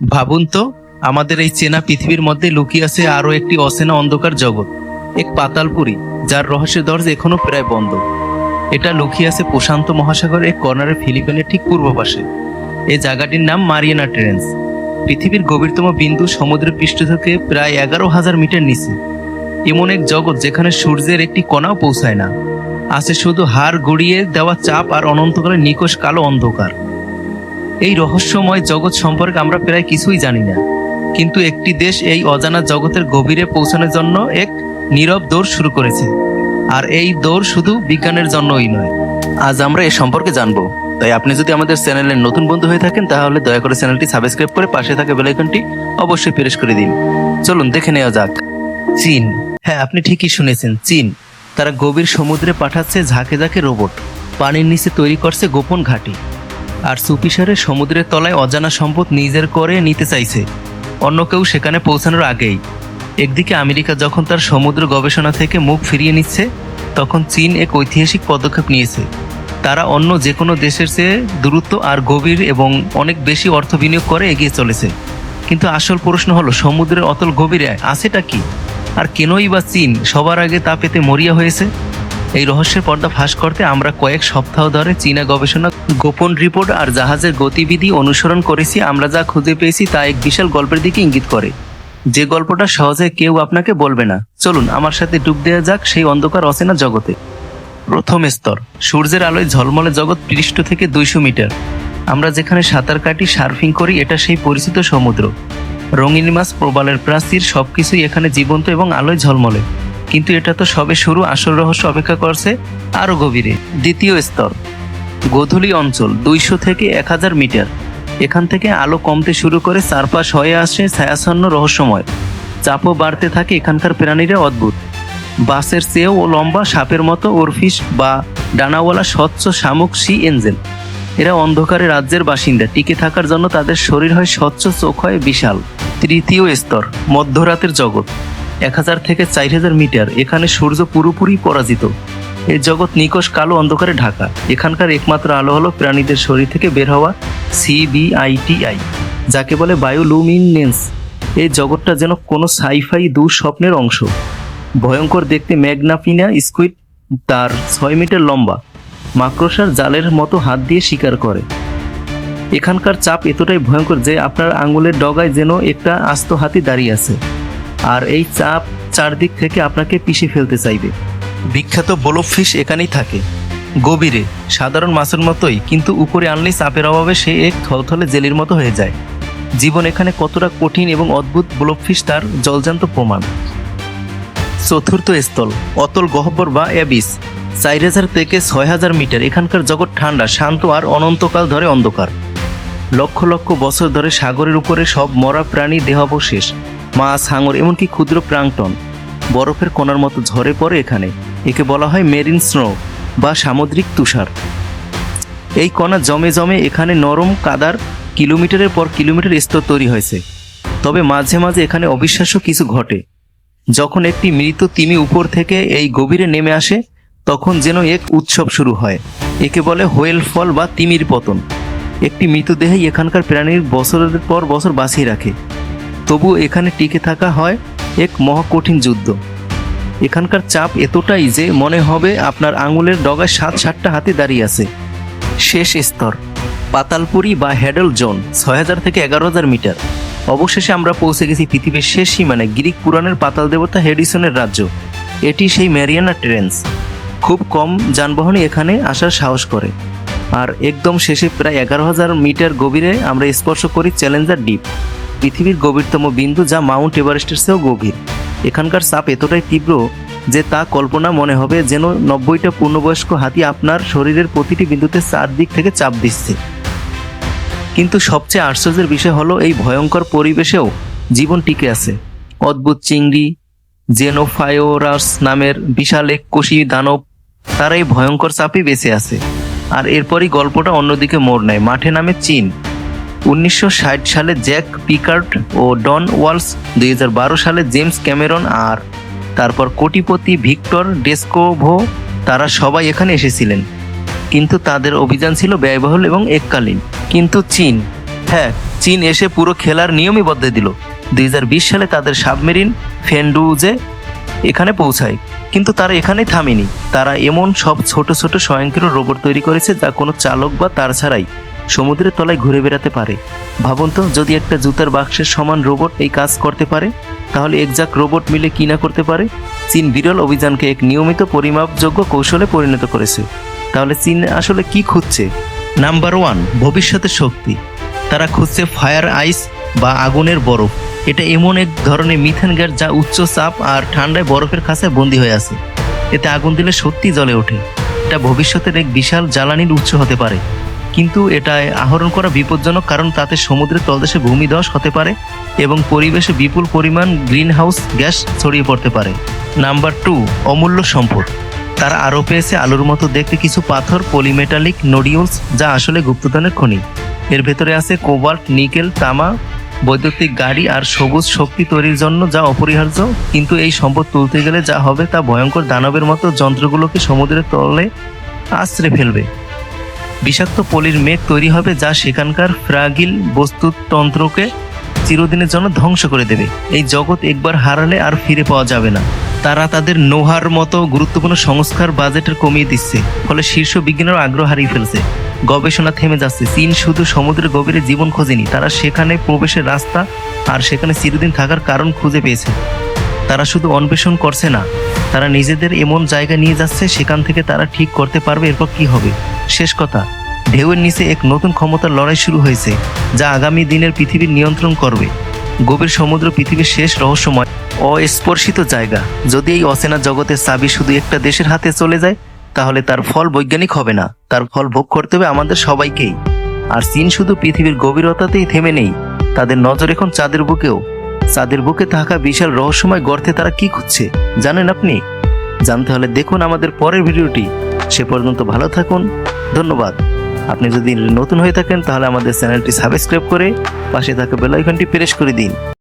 ভাবুন তো, আমাদের এই চেনা পৃথিবীর মধ্যে লুকিয়ে আছে আরও একটি অচেনা অন্ধকার জগৎ, এক পাতালপুরি যার রহস্যের দরজা এখনও প্রায় বন্ধ। এটা লুকিয়ে আছে প্রশান্ত মহাসাগর এক কর্নারে ফিলিপিনের ঠিক পূর্ব পাশে। এই জায়গাটির নাম মারিয়ানা ট্রেন্স। পৃথিবীর গভীরতম বিন্দু সমুদ্রের পৃষ্ঠ থেকে প্রায় এগারো হাজার মিটার নিচে। এমন এক জগৎ যেখানে সূর্যের একটি কণাও পৌঁছায় না। আছে শুধু হাড় গড়িয়ে দেওয়া চাপ আর অনন্তকালের নিকোষ কালো অন্ধকার। এই রহস্যময় জগৎ সম্পর্কে আমরা প্রায় কিছুই জানি না। কিন্তু একটি দেশ এই অজানা জগতের গভীরে পৌঁছানোর জন্য এক নীরব দৌড় শুরু করেছে। আর এই দৌড় শুধু বিজ্ঞানের জন্যই নয়। আজ আমরা এ সম্পর্কে জানব। তাই আপনি যদি আমাদের চ্যানেলের নতুন বন্ধু হয়ে থাকেন, তাহলে দয়া করে চ্যানেলটি সাবস্ক্রাইব করে পাশে থাকা বেলাইকনটি অবশ্যই প্রেস করে দিন। চলুন, দেখে নেওয়া যাক। চীন। হ্যাঁ আপনি ঠিকই শুনেছেন, চীন। তারা গভীর সমুদ্রে পাঠাচ্ছে ঝাঁকে ঝাঁকে রোবট। পানির নিচে তৈরি করছে গোপন ঘাঁটি। আর সুপিসারে সমুদ্রের তলায় অজানা সম্পদ নিজের করে নিতে চাইছে। অন্য কেউ সেখানে পৌঁছানোর আগেই। একদিকে আমেরিকা যখন তার সমুদ্র গবেষণা থেকে মুখ ফিরিয়ে নিচ্ছে, তখন চীন এক ঐতিহাসিক পদক্ষেপ নিয়েছে। তারা অন্য যে কোনো দেশের চেয়ে দূরত্ব আর গভীর এবং অনেক বেশি অর্থ বিনিয়োগ করে এগিয়ে চলেছে। কিন্তু আসল প্রশ্ন হলো, সমুদ্রের অতল গভীরে আছেটা কি? আর কেনই বা চীন সবার আগে তা পেতে মরিয়া হয়েছে? এই রহস্যের পর্দা ফাঁস করতে আমরা কয়েক সপ্তাহ ধরে চীনা গবেষণা গোপন রিপোর্ট আর জাহাজের গতিবিধি অনুসরণ করেছি, আমরা যা খুঁজে পেয়েছি তা এক বিশাল গল্পের দিকে ইঙ্গিত করে। যে গল্পটা সহজে কেউ আপনাকে বলবে না। চলুন, আমার সাথে ডুব দেওয়া যাক সেই অন্ধকার অচেনা জগতে। প্রথম স্তর, সূর্যের আলোয় ঝলমলে জগৎ পৃষ্ঠ থেকে দুইশো মিটার। আমরা যেখানে সাঁতার কাটি, সার্ফিং করি, এটা সেই পরিচিত সমুদ্র। রঙিন মাছ, প্রবালের প্রাচীর, সবকিছুই এখানে জীবন্ত এবং আলোয় ঝলমলে। কিন্তু এটা তো সবে শুরু, আসল রহস্য অপেক্ষা করছে আরও গভীরে। দ্বিতীয় স্তর, গোধূলি অঞ্চল, দুইশো থেকে এক হাজার মিটার। এখান থেকে আলো কমতে শুরু করে চারপাশ হয়ে আসে ছায়াছন্ন রহস্যময়। চাপও বাড়তে থাকে এখানকার প্রাণীরা অদ্ভুত। বাসের চেয়েও ও লম্বা সাপের মতো ওরফিস বা ডানাওয়ালা স্বচ্ছ শামুক সি এঞ্জেল। এরা অন্ধকারে রাজ্যের বাসিন্দা, টিকে থাকার জন্য তাদের শরীর হয় স্বচ্ছ, চোখ হয় বিশাল। তৃতীয় স্তর, মধ্যরাতের জগৎ। এক হাজার থেকে চার হাজার মিটার, এখানে সূর্য পুরোপুরি পরাজিত। এই জগৎ নিকশ কালো অন্ধকারে ঢাকা। এখানকার একমাত্র আলো হলো প্রাণীদের শরীর থেকে বের হওয়া সিবিআইটিআই যাকে বলে বায়োলুমিনেন্স। এই জগৎটা যেন কোনো সাইফাই দুঃস্বপ্নের অংশ। ভয়ঙ্কর দেখতে ম্যাগনাফিনা স্কুইড, তার ছয় মিটার লম্বা। মাকড়সার জালের মতো হাত দিয়ে শিকার করে। এখানকার চাপ এতটাই ভয়ঙ্কর যে আপনার আঙুলের ডগায় যেন একটা আস্ত হাতি দাঁড়িয়ে আছে। আর এই চাপ চারদিক থেকে আপনাকে পিষে ফেলতে চাইবে। বিখ্যাত বলফিশ এখানেই থাকে। গভীরে, সাধারণ মাছের মতোই, কিন্তু উপরে আনলেই চাপের অভাবে সে এক থলথলে জেলির মতো হয়ে যায়। জীবন এখানে কতটা কঠিন এবং অদ্ভুত ব্লকফিশ তার জলজান্ত প্রমাণ। চতুর্থ স্থল, অতল গহ্বর বা অ্যাবিস। চার হাজার থেকে ছয় হাজার মিটার, এখানকার জগৎ ঠান্ডা, শান্ত আর অনন্তকাল ধরে অন্ধকার। লক্ষ লক্ষ বছর ধরে সাগরের উপরে সব মরা প্রাণী দেহাবশেষ। মাছ, হাঙর, এমনকি ক্ষুদ্র প্রাংটন বরফের কণার মতো ঝরে পড়ে এখানে। একে বলা হয় মেরিন স্নো বা সামুদ্রিক তুষার। এই কণা জমে জমে এখানে নরম কাদার কিলোমিটারের পর কিলোমিটার স্তর তৈরি হয়েছে। তবে মাঝে মাঝে এখানে অবিশ্বাস্য কিছু ঘটে। যখন একটি মৃত তিমি উপর থেকে এই গভীরে নেমে আসে, তখন যেন এক উৎসব শুরু হয়। একে বলে হোয়েল ফল বা তিমির পতন। একটি মৃতদেহই এখানকার প্রাণীর বছরের পর বছর বাঁচিয়ে রাখে। তবু এখানে টিকে থাকা হয় এক মহাকঠিন যুদ্ধ। এখানকার চাপ এতটাই যে মনে হবে আপনার আঙুলের ডগায় সাত সাতটা হাতে দাঁড়িয়ে আছে। শেষ স্তর, পাতালপুরি বা হ্যাডল জোন, ছয় হাজার থেকে এগারো হাজার মিটার। অবশেষে আমরা পৌঁছে গেছি পৃথিবীর শেষ সীমানে গ্রিক পুরাণের পাতাল দেবতা হেডিসনের রাজ্য। এটি সেই ম্যারিয়ানা ট্রেন্স। খুব কম যানবাহনই এখানে আসার সাহস করে। আর একদম শেষে প্রায় এগারো হাজার মিটার গভীরে আমরা স্পর্শ করি চ্যালেঞ্জার ডিপ পৃথিবীর গভীরতম বিন্দু যা মাউন্ট এভারেস্টের চেয়েও গভীর। এখানকার চাপ এতটাই তীব্র যে তা কল্পনা মনে হবে যেন নব্বইটা পূর্ণবয়স্ক হাতি আপনার শরীরের প্রতিটি বিন্দুতে চারদিক থেকে চাপ দিচ্ছে। কিন্তু সবচেয়ে আশ্চর্যের বিষয় হলো এই ভয়ঙ্কর পরিবেশেও জীবন টিকে আছে। অদ্ভুত চিংড়ি, জেনোফায়োরাস নামের বিশাল এক কোষী দানব, তারা এই ভয়ঙ্কর চাপে বেঁচে আছে। আর এরপরই গল্পটা অন্যদিকে মোড় নেয়, মাঠে নামে চীন। উনিশশো ষাট সালে জ্যাক পিকার্ট ও ডন ওয়ালস দু হাজার বারো সালে জেমস ক্যামেরন আর তারপর কোটিপতি ভিক্টর ডেস্কোভো, তারা সবাই এখানে এসেছিলেন। কিন্তু তাদের অভিযান ছিল ব্যয়বহুল এবং এককালীন। কিন্তু চীন হ্যাঁ চীন এসে পুরো খেলার নিয়মই বদলে দিল। দুই হাজার বিশ সালে তাদের সাবমেরিন ফেন্ডুজে এখানে পৌঁছায়। কিন্তু তারা এখানেই থামেনি। তারা এমন সব ছোট ছোট স্বয়ংক্রিয় রোবট তৈরি করেছে যা কোনো চালক বা তার ছাড়াই সমুদ্রের তলায় ঘুরে বেড়াতে পারে। ভাবুন তো, যদি একটা জুতার বাক্সের সমান রোবট এই কাজ করতে পারে, তাহলে একজাক রোবট মিলে কি না করতে পারে? চীন বিরল অভিযানকে এক নিয়মিত পরিমাপযোগ্য কৌশলে পরিণত করেছে। তাহলে চীন আসলে কি খুঁজছে? নাম্বার ওয়ান ভবিষ্যতের শক্তি। তারা খুঁজছে ফায়ার আইস বা আগুনের বরফ। এটা এমন এক ধরনের মিথেন গ্যাস যা উচ্চ চাপ আর ঠান্ডায় বরফের কাছে বন্দী হয়ে আছে। এতে আগুন দিলে সত্যি জ্বলে ওঠে। এটা ভবিষ্যতের এক বিশাল জ্বালানির উৎস হতে পারে। কিন্তু এটা আহরণ করা বিপজ্জনক কারণ তাতে সমুদ্রের তলদেশে ভূমিধস হতে পারে এবং পরিবেশে বিপুল পরিমাণ গ্রিন হাউস গ্যাস ছড়িয়ে পড়তে পারে। নাম্বার টু, অমূল্য সম্পদ। তারা আরও পেয়েছে আলুর মতো দেখতে কিছু পাথর, পলিমেটালিক নোডিউলস, যা আসলে গুপ্তধনের খনি। এর ভেতরে আছে কোবাল্ট, নিকেল, তামা, বৈদ্যুতিক গাড়ি আর সবুজ শক্তি তৈরির জন্য যা অপরিহার্য, কিন্তু এই সম্পদ তুলতে গেলে যা হবে তা ভয়ঙ্কর দানবের মতো যন্ত্রগুলোকে সমুদ্রের তলে আশ্রে ফেলবে। বিষাক্ত পলির মেঘ তৈরি হবে যা সেখানকার ফ্রাগিল বস্তুতন্ত্রকে চিরদিনের জন্য ধ্বংস করে দেবে। এই জগৎ একবার হারালে আর ফিরে পাওয়া যাবে না। তারা তাদের নোহার মতো গুরুত্বপূর্ণ সংস্কার বাজেটের কমিয়ে দিচ্ছে, ফলে শীর্ষ বিজ্ঞানের আগ্রহ হারিয়ে ফেলছে। গবেষণা থেমে যাচ্ছে। চীন শুধু সমুদ্রের গভীরে জীবন খোঁজেনি, তারা সেখানে প্রবেশের রাস্তা আর সেখানে চিরদিন থাকার কারণ খুঁজে পেয়েছে। তারা শুধু অন্বেষণ করছে না, তারা নিজেদের এমন জায়গা নিয়ে যাচ্ছে, সেখান থেকে তারা ঠিক করতে পারবে এরপর কি হবে। শেষ কথা, ঢেউয়ের নিচে এক নতুন ক্ষমতার লড়াই শুরু হয়েছে, যা আগামী দিনের পৃথিবীর নিয়ন্ত্রণ করবে। গভীর সমুদ্র পৃথিবীর শেষ রহস্যময়, অস্পর্শিত জায়গা। যদি এই অচেনা জগতের চাবি শুধু একটা দেশের হাতে চলে যায়, তাহলে তার ফল বৈজ্ঞানিক হবে না। তার ফল ভোগ করতে হবে আমাদের সবাইকেই। আর চীন শুধু পৃথিবীর গভীরতাতেই থেমে নেই। তাদের নজর এখন চাঁদের বুকেও। চাঁদের বুকে থাকা বিশাল রহস্যময় গর্তে তারা কি খুঁজছে, জানেন আপনি? জানতে হলে দেখুন আমাদের পরের ভিডিওটি। সে পর্যন্ত ভালো থাকুন ধন্যবাদ। আপনি যদি নতুন হয়ে থাকেন তাহলে আমাদের চ্যানেলটি সাবস্ক্রাইব করে পাশে থাকা বেল আইকনটি প্রেস করে দিন।